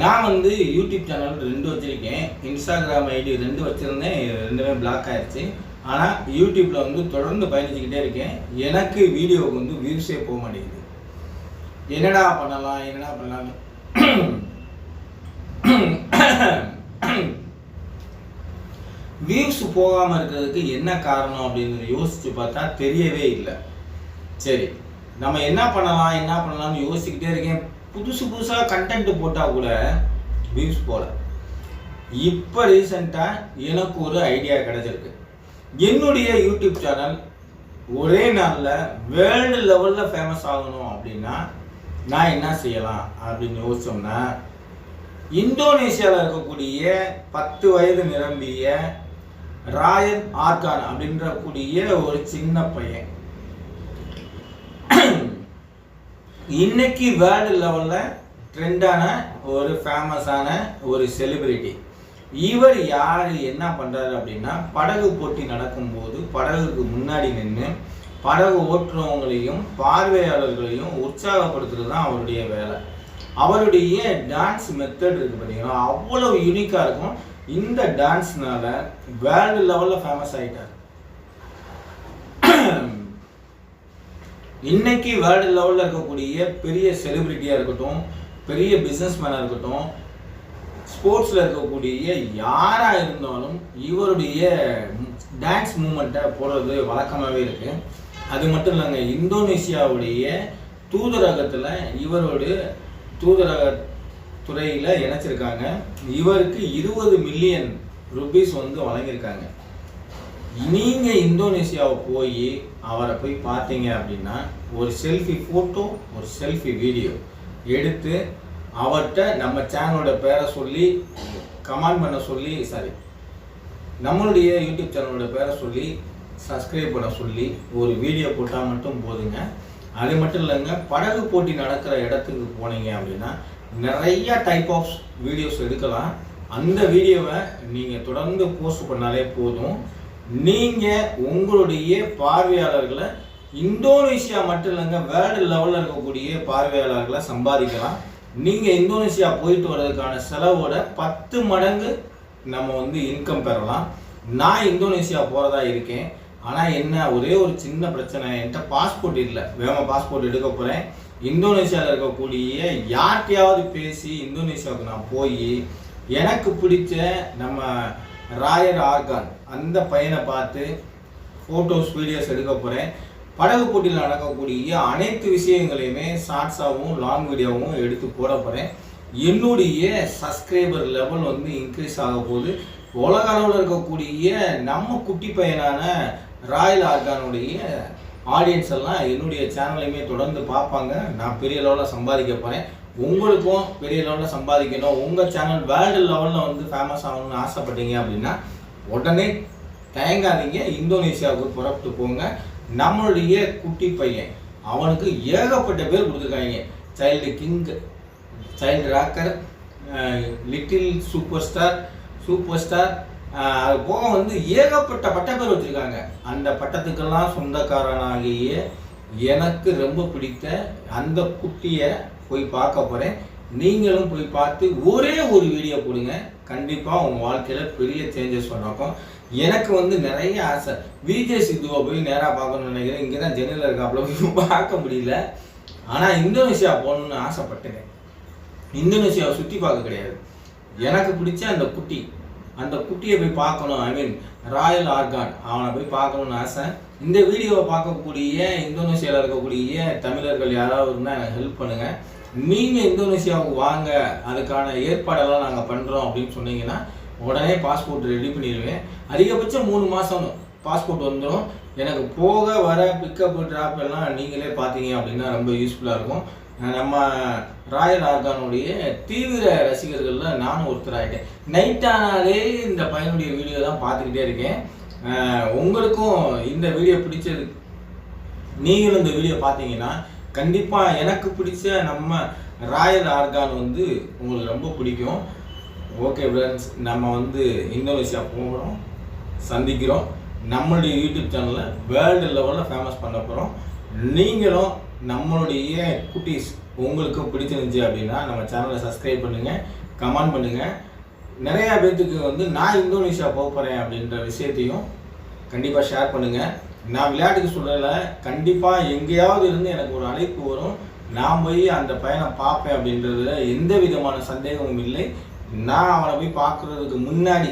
நான் வந்து YouTube channel ரெண்டு வச்சுருக்கேன். இன்ஸ்டாகிராம் ஐடி ரெண்டு வச்சுருந்தேன். ரெண்டுமே பிளாக் ஆயிடுச்சு ஆனால் யூடியூப்பில் வந்து தொடர்ந்து பயணிச்சுக்கிட்டே இருக்கேன். எனக்கு வீடியோவுக்கு வந்து வியூஸே போக மாட்டேங்குது. என்னடா பண்ணலாம் என்னடா பண்ணலாம் வியூஸ் போகாமல் இருக்கிறதுக்கு என்ன காரணம் அப்படின்னு யோசிச்சு பார்த்தா தெரியவே இல்லை. சரி நம்ம என்ன பண்ணலாம் என்ன பண்ணலாம்னு யோசிச்சுக்கிட்டே இருக்கேன். புதுசு புதுசாக கண்டென்ட் போட்டால் கூட வியூஸ் போகல இப்போ ரீசெண்டாக எனக்கு ஒரு ஐடியா கிடச்சிருக்கு. என்னுடைய யூடியூப் சேனல் ஒரே நாளில் வேர்ல்டு லெவலில் ஃபேமஸ் ஆகணும் அப்படின்னா நான் என்ன செய்யலாம் அப்படின்னு யோசிச்சோம்னா இந்தோனேஷியாவில் இருக்கக்கூடிய பத்து வயது நிரம்பிய ராயன் ஆர்கான் அப்படின்ற கூடிய ஒரு சின்ன பையன். இன்னைக்கு வேர்ல்டு லெவலில் ட்ரெண்டான ஒரு ஃபேமஸான ஒரு செலிபிரிட்டி. இவர் யார் என்ன பண்ணுறாரு அப்படின்னா படகு போட்டி நடக்கும்போது படகுக்கு முன்னாடி நின்று படகு ஓட்டுறவங்களையும் பார்வையாளர்களையும் உற்சாகப்படுத்துறது தான் அவருடைய வேலை. அவருடைய டான்ஸ் மெத்தட் இருக்குது பார்த்தீங்கன்னா அவ்வளோ யூனிக்காக இருக்கும். இந்த டான்ஸ்னால வேர்ல்டு லெவலில் ஃபேமஸ் ஆகிட்டார் இன்னைக்கு வேர்ல்டு லெவலில் இருக்கக்கூடிய பெரிய செலிபிரிட்டியாக இருக்கட்டும் பெரிய பிஸ்னஸ்மேனாக இருக்கட்டும் ஸ்போர்ட்ஸில் இருக்கக்கூடிய யாராக இருந்தாலும் இவருடைய டான்ஸ் மூமெண்ட்டை போடுறது வழக்கமாகவே இருக்குது அது மட்டும் இல்லைங்க இந்தோனேஷியாவுடைய தூதரகத்தில் இவரோட தூதரக துறையில் இணைச்சிருக்காங்க. இவருக்கு இருபது மில்லியன் ருபீஸ் வந்து வழங்கியிருக்காங்க. நீங்கள் இந்தோனேஷியாவை போய் அவரை போய் பார்த்தீங்க அப்படின்னா ஒரு செல்ஃபி ஃபோட்டோ ஒரு செல்ஃபி வீடியோ எடுத்து அவர்கிட்ட நம்ம சேனலோட பேரை சொல்லி கமெண்ட் பண்ண சொல்லி சாரி நம்மளுடைய யூடியூப் சேனலோட பேரை சொல்லி சப்ஸ்கிரைப் பண்ண சொல்லி ஒரு வீடியோ போட்டால் மட்டும் போதுங்க. அது மட்டும் இல்லைங்க படகு போட்டி நடக்கிற இடத்துக்கு போனீங்க அப்படின்னா நிறைய டைப் ஆஃப் வீடியோஸ் எடுக்கலாம். அந்த வீடியோவை நீங்கள் தொடர்ந்து போஸ்ட் பண்ணாலே போதும். நீங்கள் உங்களுடைய பார்வையாளர்களை இந்தோனேஷியா மட்டும் இல்லைங்க வேர்ல்டு லெவலில் இருக்கக்கூடிய பார்வையாளர்களை சம்பாதிக்கலாம். நீங்கள் இந்தோனேஷியா போயிட்டு வர்றதுக்கான செலவோட பத்து மடங்கு நம்ம வந்து இன்கம் பெறலாம். நான் இந்தோனேஷியா போகிறதா இருக்கேன். ஆனால் என்ன ஒரே ஒரு சின்ன பிரச்சனை என்கிட்ட பாஸ்போர்ட் இல்லை. வேகமாக பாஸ்போர்ட் எடுக்க போகிறேன் இந்தோனேஷியாவில் இருக்கக்கூடிய யார்கிட்டயாவது பேசி இந்தோனேஷியாவுக்கு நான் போய் எனக்கு பிடிச்ச நம்ம ராயர் ஆர்கான் அந்த பையனை பார்த்து ஃபோட்டோஸ் வீடியோஸ் எடுக்க போகிறேன் படகு போட்டியில் நடக்கக்கூடிய அனைத்து விஷயங்களையுமே ஷார்ட்ஸாகவும் லாங் வீடியோவும் எடுத்து போட போகிறேன் என்னுடைய சப்ஸ்கிரைபர் லெவல் வந்து இன்க்ரீஸ் ஆக போகுது. உலக அளவில் இருக்கக்கூடிய நம்ம குட்டி பையனான ராயல் ஆர்கானுடைய ஆடியன்ஸ் எல்லாம் என்னுடைய சேனலையுமே தொடர்ந்து பார்ப்பாங்க. நான் பெரிய லெவலில் சம்பாதிக்க போகிறேன் உங்களுக்கும் பெரிய லெவலில் சம்பாதிக்கணும். உங்கள் சேனல் வேர்ல்டு லெவலில் வந்து ஃபேமஸ் ஆகணும்னு ஆசைப்பட்டீங்க அப்படின்னா உடனே தயங்காதீங்க. இந்தோனேஷியாவுக்கு புறப்பட்டு போங்க. நம்மளுடைய குட்டி பையன் அவனுக்கு ஏகப்பட்ட பேர் கொடுத்துருக்காங்க. Child king child rocker little super star super star அது போக வந்து ஏகப்பட்ட பட்ட பேர் வச்சுருக்காங்க. அந்த பட்டத்துக்கெல்லாம் சொந்தக்காரனாகிய எனக்கு ரொம்ப பிடித்த அந்த குட்டியை போய் பார்க்க போகிறேன் நீங்களும் போய் பார்த்து ஒரே ஒரு வீடியோ போடுங்க. கண்டிப்பாக உங்கள் வாழ்க்கையில் பெரிய சேஞ்சஸ் நடக்கும். எனக்கு வந்து நிறைய ஆசை. விஜய் சித்துவை போய் நேராக பார்க்கணும்னு நினைக்கிறேன். இங்கே தான் ஜெனில் இருக்காப்புல போய் பார்க்க முடியல. ஆனால் இந்தோனேஷியா போகணுன்னு ஆசைப்பட்டேன் இந்தோனேஷியாவை சுற்றி பார்க்க கிடையாது. எனக்கு பிடிச்ச அந்த குட்டி அந்த குட்டியை போய் பார்க்கணும். ஐ மீன் ராயல் ஆர்கான் அவனை போய் பார்க்கணும்னு ஆசை. இந்த வீடியோவை பார்க்கக்கூடிய இந்தோனேஷியாவில் இருக்கக்கூடிய தமிழர்கள் யாராவது இருந்தால் எனக்கு ஹெல்ப் பண்ணுங்கள் நீங்கள் இந்தோனேஷியாவுக்கு வாங்க. அதுக்கான ஏற்பாடெல்லாம் நாங்கள் பண்ணுறோம் அப்படின்னு சொன்னீங்கன்னா உடனே பாஸ்போர்ட் ரெடி பண்ணிடுவேன். அதிகபட்சம் மூணு மாதம் பாஸ்போர்ட் வந்துடும் எனக்கு போக வர பிக்கப் ட்ராப் எல்லாம் நீங்களே பார்த்தீங்க அப்படின்னா ரொம்ப யூஸ்ஃபுல்லாக இருக்கும். நம்ம ராயல் ஆர்கானுடைய தீவிர ரசிகர்களில் நானும் ஒருத்தர் ஆகிட்டேன் இந்த பையனுடைய வீடியோ தான் பார்த்துக்கிட்டே இருக்கேன். உங்களுக்கும் இந்த வீடியோ பிடிச்சது நீங்களும் இந்த வீடியோ பார்த்தீங்கன்னா கண்டிப்பாக எனக்கு பிடிச்ச நம்ம ராயல் ஆர்கான் வந்து உங்களுக்கு ரொம்ப பிடிக்கும். ஓகே ஃப்ரெண்ட்ஸ் நம்ம வந்து இந்தோனேஷியா போகிறோம் சந்திக்கிறோம். நம்மளுடைய யூடியூப் சேனலை வேர்ல்டு லெவலில் ஃபேமஸ் பண்ண போகிறோம் நீங்களும் நம்மளுடைய குட்டீஸ் உங்களுக்கும் பிடிச்சிருந்துச்சு அப்படின்னா நம்ம சேனலை சப்ஸ்கிரைப் பண்ணுங்கள் கமெண்ட் பண்ணுங்கள் நிறையா பேர்த்துக்கு வந்து நான் இந்தோனேஷியா போக போகிறேன் அப்படின்ற விஷயத்தையும் கண்டிப்பாக ஷேர் பண்ணுங்கள் நான் விளையாட்டுக்கு சொல்லலை கண்டிப்பாக எங்கேயாவது இருந்து எனக்கு ஒரு அழைப்பு வரும். நான் போய் அந்த பையனை பார்ப்பேன் அப்படின்றதுல எந்த விதமான சந்தேகமும் இல்லை. நான் அவனை போய் பார்க்குறதுக்கு முன்னாடி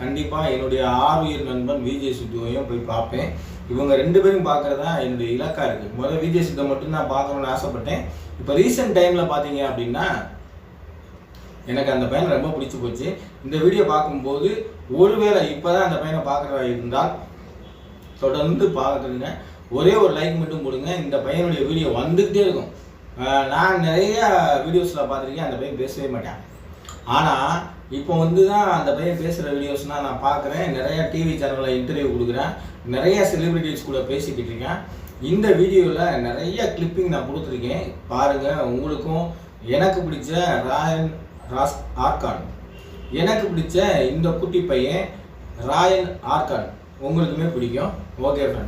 கண்டிப்பாக என்னுடைய ஆர்வியர் நண்பன் விஜய் சித்துவையும் போய் பார்ப்பேன். இவங்க ரெண்டு பேரும் பார்க்குறது தான் என்னுடைய இலக்கா இருக்குது முதல்ல விஜய் சித்தை மட்டும் நான் பார்க்கணுன்னு ஆசைப்பட்டேன். இப்போ ரீசெண்ட் டைமில் பார்த்தீங்க அப்படின்னா எனக்கு அந்த பையனை ரொம்ப பிடிச்சி போச்சு. இந்த வீடியோ பார்க்கும்போது ஒருவேளை இப்போ தான் அந்த பையனை பார்க்குறதா இருந்தால் தொடர்ந்து பார்க்குறீங்க ஒரே ஒரு லைக் மட்டும் போடுங்க. இந்த பையனுடைய வீடியோ வந்துக்கிட்டே இருக்கும். நான் நிறைய வீடியோஸில் பார்த்துருக்கேன். அந்த பையன் பேசவே மாட்டேன். ஆனால் இப்போ வந்து தான் அந்த பையன் பேசுகிற வீடியோஸ்னால் நான் பார்க்குறேன். நிறைய டிவி சேனலில் இன்டர்வியூ கொடுக்குறேன். நிறைய செலிபிரிட்டிஸ் கூட பேசிக்கிட்டு இருக்கேன். இந்த வீடியோவில் நிறைய கிளிப்பிங் நான் கொடுத்துருக்கேன். பாருங்கள் உங்களுக்கும் எனக்கு பிடிச்ச ராயன் ராஸ் ஆர்கான். எனக்கு பிடிச்ச இந்த குட்டி பையன் ராயன் ஆர்கான். உங்களுக்குமே பிடிக்கும். Okay friend